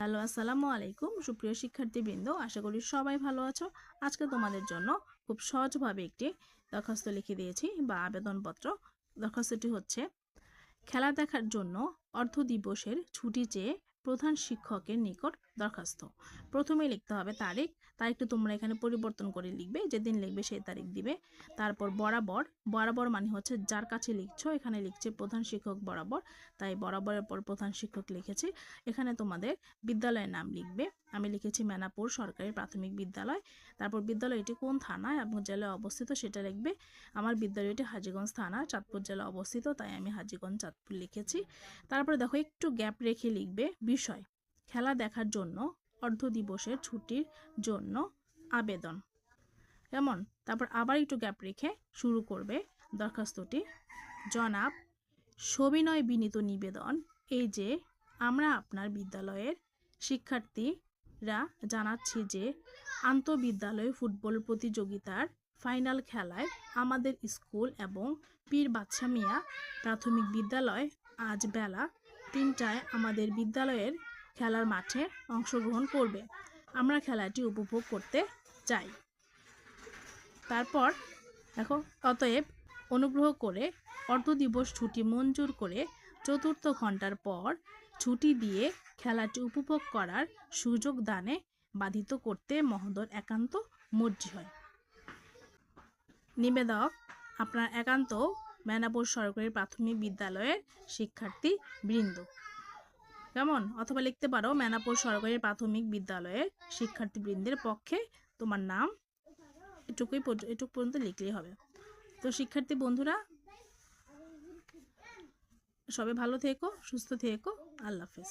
Hello, আসসালামু আলাইকুম সুপ্রিয় শিক্ষার্থীবৃন্দ, আশা করি সবাই ভালো আছো। আজকে তোমাদের জন্য খুব সহজভাবে একটি দরখাস্ত লিখে দিয়েছি বা আবেদনপত্র। দরখাস্তটি হচ্ছে, খেলা দেখার জন্য অর্ধ দিবসের ছুটি চেয়ে প্রধান শিক্ষকের নিকট দরখাস্ত। প্রথমে লিখতে হবে তারিখ, তারিখটা তোমরা এখানে পরিবর্তন করে লিখবে, যেদিন লিখবে সেই তারিখ দিবে। তারপর বরাবর বরাবর মানে হচ্ছে যার কাছে লিখছো, এখানে লিখছে প্রধান শিক্ষক বরাবর, তাই বরাবরের পর প্রধান শিক্ষক লিখেছে। এখানে তোমাদের বিদ্যালয়ের নাম লিখবে। আমি লিখেছি মেনাপুর সরকারি প্রাথমিক বিদ্যালয়। তারপর বিদ্যালয়টি কোন থানায়? এবং জেলায় অবস্থিত সেটা লিখবে। আমার বিদ্যালয়টি হাজিগঞ্জ থানা, চাঁদপুর জেলা অবস্থিত, তাই আমি হাজিগঞ্জ, চাঁদপুর লিখেছি। তারপরে দেখো একটু গ্যাপ রেখে লিখবে বিষয়। খেলা দেখার জন্য অর্ধ দিবসের ছুটির জন্য আবেদন। কেমন তারপর আবার একটু গ্যাপ রেখে শুরু করবে দরখাস্তটি। জনাব, সবিনয় বিনীত নিবেদন, এই যে আমরা আপনার বিদ্যালয়ের শিক্ষার্থীরা জানাচ্ছি যে আন্তঃবিদ্যালয় ফুটবল প্রতিযোগিতার ফাইনাল খেলায় আমাদের স্কুল এবং পীর বাচ্চা মিয়া প্রাথমিক বিদ্যালয় আজ বেলা তিনটায় আমাদের বিদ্যালয়ের খেলার মাঠে অংশগ্রহণ করবে। আমরা খেলাটি উপভোগ করতে চাই। তারপর দেখো, অতএব অনুগ্রহ করে অর্ধ দিবস ছুটি মঞ্জুর করে চতুর্থ ঘণ্টার পর ছুটি দিয়ে খেলাটি উপভোগ করার সুযোগ দানে বাধিত করতে মহোদর একান্ত মর্জি হয়। নিবেদক, আপনার একান্ত মেনাপুর সরকারি প্রাথমিক বিদ্যালয়ের শিক্ষার্থী বৃন্দ কেমন অথবা লিখতে পারো, মেনাপুর সরকারি প্রাথমিক বিদ্যালয়ের শিক্ষার্থীবৃন্দের পক্ষে তোমার নাম এটুকুই এটুকু পর্যন্ত লিখলেই হবে। তো শিক্ষার্থী বন্ধুরা সবে ভালো থেকো, সুস্থ থেকো, আল্লাহ হাফেজ।